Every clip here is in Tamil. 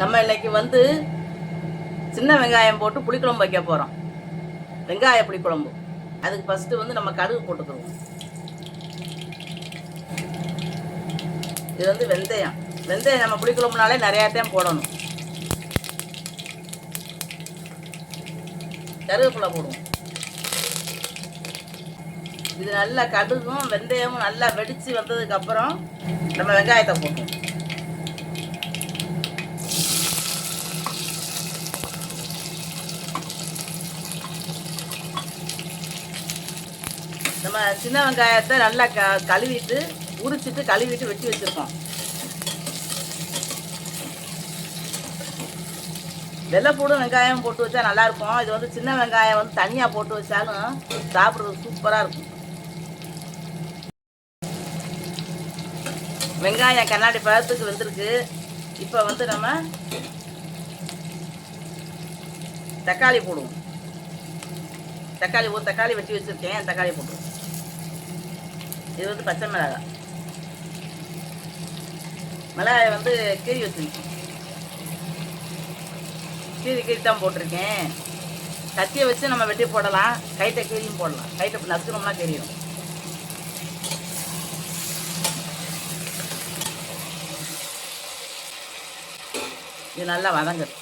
நம்ம இன்னைக்கு வந்து சின்ன வெங்காயம் போட்டு புளிக்குழம்பு வைக்க போகிறோம் வெங்காய புளிக்குழம்பு. அதுக்கு ஃபஸ்ட்டு வந்து நம்ம கடுகு போட்டுக்கிறோம் இது வந்து வெந்தயம். வெந்தயம் நம்ம புளிக்குழம்புனாலே நிறையா டைம் போடணும். கருவேப்பிலை போடுவோம். இது நல்லா கடுகும் வெந்தயமும் நல்லா வெடித்து வந்ததுக்கப்புறம் நம்ம வெங்காயத்தை போட்டுருவோம் நம்ம சின்ன வெங்காயத்தை நல்லா க கழுவிட்டு உரிச்சிட்டு கழுவிட்டு வெட்டி வச்சுருக்கோம். வெள்ளைப்பூடும் வெங்காயம் போட்டு வச்சா நல்லா இருக்கும் இது வந்து சின்ன வெங்காயம் வந்து தனியாக போட்டு வச்சாலும் சாப்பிட்றது சூப்பராக இருக்கும். வெங்காயம் கண்ணாடி பழத்துக்கு வந்திருக்கு. இப்போ வந்து நம்ம தக்காளி போடுவோம். தக்காளி ஒரு தக்காளி வெட்டி வச்சுருக்கேன். தக்காளி போட்டுருவோம். இது வந்து பச்சை மிளகாய் மிளகாய் வந்து கீரி வச்சுருக்கேன் கீரி கீரி தான் போட்டிருக்கேன். கத்தியை வச்சு நம்ம வெட்டி போடலாம். கைட்டை கீரியும் போடலாம். கைட்டை நசுக்கணும்னா தெரியும். இது நல்லா வதங்குது.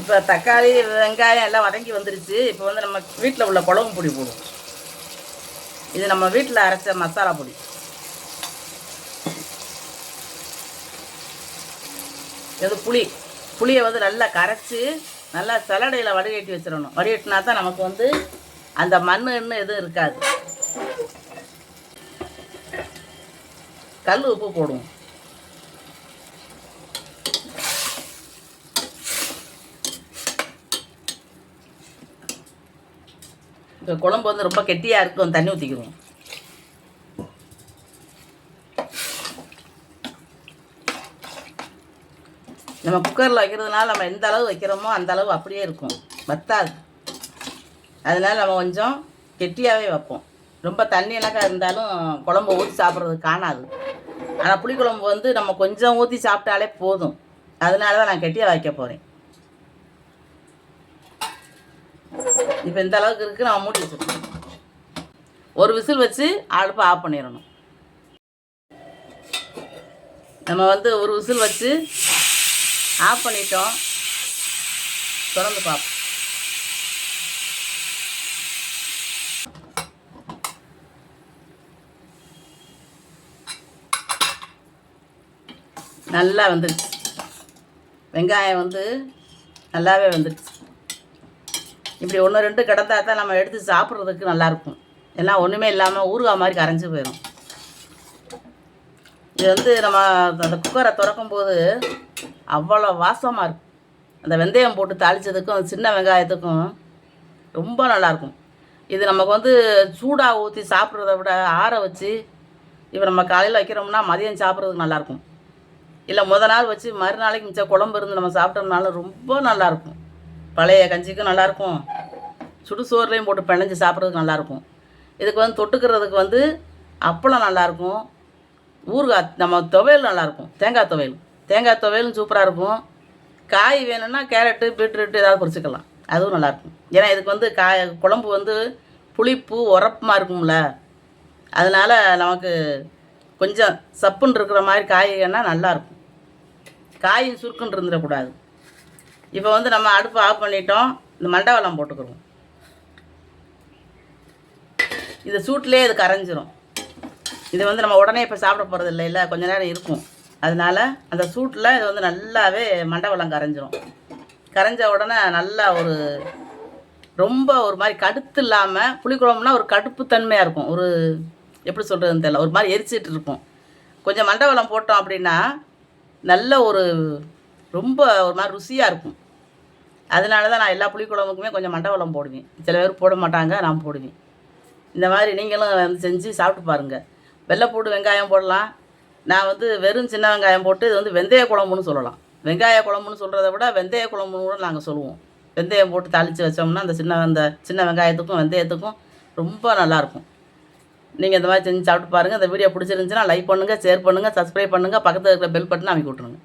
இப்போ தக்காளி வெங்காயம் எல்லாம் வதங்கி வந்துருச்சு. இப்போ வந்து நம்ம வீட்டில் உள்ள குழம்பு பொடி போடுவோம். இது நம்ம வீட்டில் அரைச்ச மசாலா பொடி. இது புளி. புளியை வந்து நல்லா கரைச்சி நல்லா சலடையில் வடிகட்டி வச்சிடணும். வடிகட்டினா தான் நமக்கு வந்து அந்த மண்ணுன்னு எதுவும் இருக்காது. கல் உப்பு போடுவோம். இப்போ குழம்பு வந்து ரொம்ப கெட்டியாக இருக்கும் தண்ணி ஊற்றிக்கிடுவோம் நம்ம குக்கரில் வைக்கிறதுனால நம்ம எந்த அளவு வைக்கிறோமோ அந்த அளவு அப்படியே இருக்கும். வத்தாது. அதனால நம்ம கொஞ்சம் கெட்டியாகவே வைப்போம். ரொம்ப தண்ணி இலக்கா இருந்தாலும் குழம்பு ஊற்றி சாப்பிட்றது காணாது. ஆனால் புளிக்குழம்பு வந்து நம்ம கொஞ்சம் ஊற்றி சாப்பிட்டாலே போதும். அதனால தான் நான் கெட்டியாக வைக்க போகிறேன் இப்போ இந்த அளவுக்கு இருக்குது நான் மூடி வச்சுருக்கோம் ஒரு விசில் வச்சு அடுப்பை ஆஃப் பண்ணிடணும். நம்ம வந்து ஒரு விசில் வச்சு ஆஃப் பண்ணிட்டோம். திறந்து பார்ப்போம். நல்லா வந்துடுச்சு வெங்காயம் வந்து நல்லாவே வந்துடுச்சு இப்படி ஒன்று ரெண்டு கிடந்தா தான் நம்ம எடுத்து சாப்பிட்றதுக்கு நல்லாயிருக்கும் எல்லாம் ஒன்றுமே இல்லாமல் ஊறுகாய் மாதிரி கரைஞ்சி போயிடும் இது வந்து நம்ம அந்த குக்கரை திறக்கும்போது அவ்வளோ வாசமாக இருக்கும். அந்த வெந்தயம் போட்டு தாளித்ததுக்கும் சின்ன வெங்காயத்துக்கும் ரொம்ப நல்லாயிருக்கும் இது நமக்கு வந்து சூடாக ஊற்றி சாப்பிட்றத விட ஆற வச்சு இப்போ நம்ம காலையில் வைக்கிறோம்னா மதியம் சாப்பிட்றதுக்கு நல்லாயிருக்கும் இல்லை முத நாள் வச்சு மறுநாளைக்கு மிச்சம் குழம்பு இருந்து நம்ம சாப்பிட்டோம்னாலும் ரொம்ப நல்லாயிருக்கும் பழைய கஞ்சிக்கும் நல்லாயிருக்கும். சுடுசோறுலையும் போட்டு பிணைஞ்சு சாப்பிட்றதுக்கு நல்லாயிருக்கும். இதுக்கு வந்து தொட்டுக்கிறதுக்கு வந்து அப்பளம் நல்லாயிருக்கும். ஊறுகாய் நம்ம துவையல் நல்லாயிருக்கும். தேங்காய் துவையல். தேங்காய் துவையலும் சூப்பராக இருக்கும். காய் வேணும்னா கேரட்டு பீட்ரூட்டு ஏதாவது பொரிச்சிக்கலாம். அதுவும் நல்லாயிருக்கும். ஏன்னா இதுக்கு வந்து காய் குழம்பு வந்து புளிப்பு உரப்புமா இருக்கும்ல. அதனால் நமக்கு கொஞ்சம் சப்புன்னு இருக்கிற மாதிரி காய்கறினா நல்லாயிருக்கும். காயும் சுருக்குன்னு இருந்துடக்கூடாது. இப்போ வந்து நம்ம அடுப்பு ஆஃப் பண்ணிட்டோம். இந்த மண்டவெல்லாம் போட்டுக்கிறோம். இந்த சூட்லேயே இது கரைஞ்சிரும். இது வந்து நம்ம உடனே இப்போ சாப்பிட போகிறது இல்லை இல்லை கொஞ்ச நேரம் இருக்கும். அதனால அந்த சூட்டில் இது வந்து நல்லாவே மண்டவெல்லாம் கரைஞ்சிரும். கரைஞ்ச உடனே நல்லா ஒரு ரொம்ப ஒரு மாதிரி கடுத்து இல்லாமல் புளிக்குழம்புனா ஒரு கடுப்பு தன்மையாக இருக்கும். ஒரு எப்படி சொல்கிறதுன்னு தெரியல. ஒரு மாதிரி எரிச்சிட்டு இருக்கும் கொஞ்சம் மண்டவெல்லாம் போட்டோம் அப்படின்னா நல்ல ஒரு ரொம்ப ஒரு மாதிரி ருசியாக இருக்கும். அதனால தான் நான் எல்லா புளிக்குழம்புக்குமே கொஞ்சம் மண்டவளம் போடுவேன். சில பேர் போட மாட்டாங்க நான் போடுவேன். இந்த மாதிரி நீங்களும் வந்து செஞ்சு சாப்பிட்டு பாருங்கள் வெள்ளைப்பூடு வெங்காயம் போடலாம். நான் வந்து வெறும் சின்ன வெங்காயம் போட்டு இது வந்து வெந்தய குழம்புன்னு சொல்லலாம். வெங்காய குழம்புன்னு சொல்கிறத விட வெந்தய குழம்புன்னு கூட நாங்கள் சொல்லுவோம். வெந்தயம் போட்டு தாளித்து வச்சோம்னா அந்த சின்ன அந்த சின்ன வெங்காயத்துக்கும் வெந்தயத்துக்கும் ரொம்ப நல்லாயிருக்கும் நீங்கள் இந்த மாதிரி செஞ்சு சாப்பிட்டு பாருங்கள் இந்த வீடியோ பிடிச்சிருந்துச்சுன்னா லைக் பண்ணுங்கள் ஷேர் பண்ணுங்கள் சப்ஸ்கிரைப் பண்ணுங்கள் பக்கத்தில் இருக்கிற பெல் பட்டனை அமைக்கி விட்ருங்க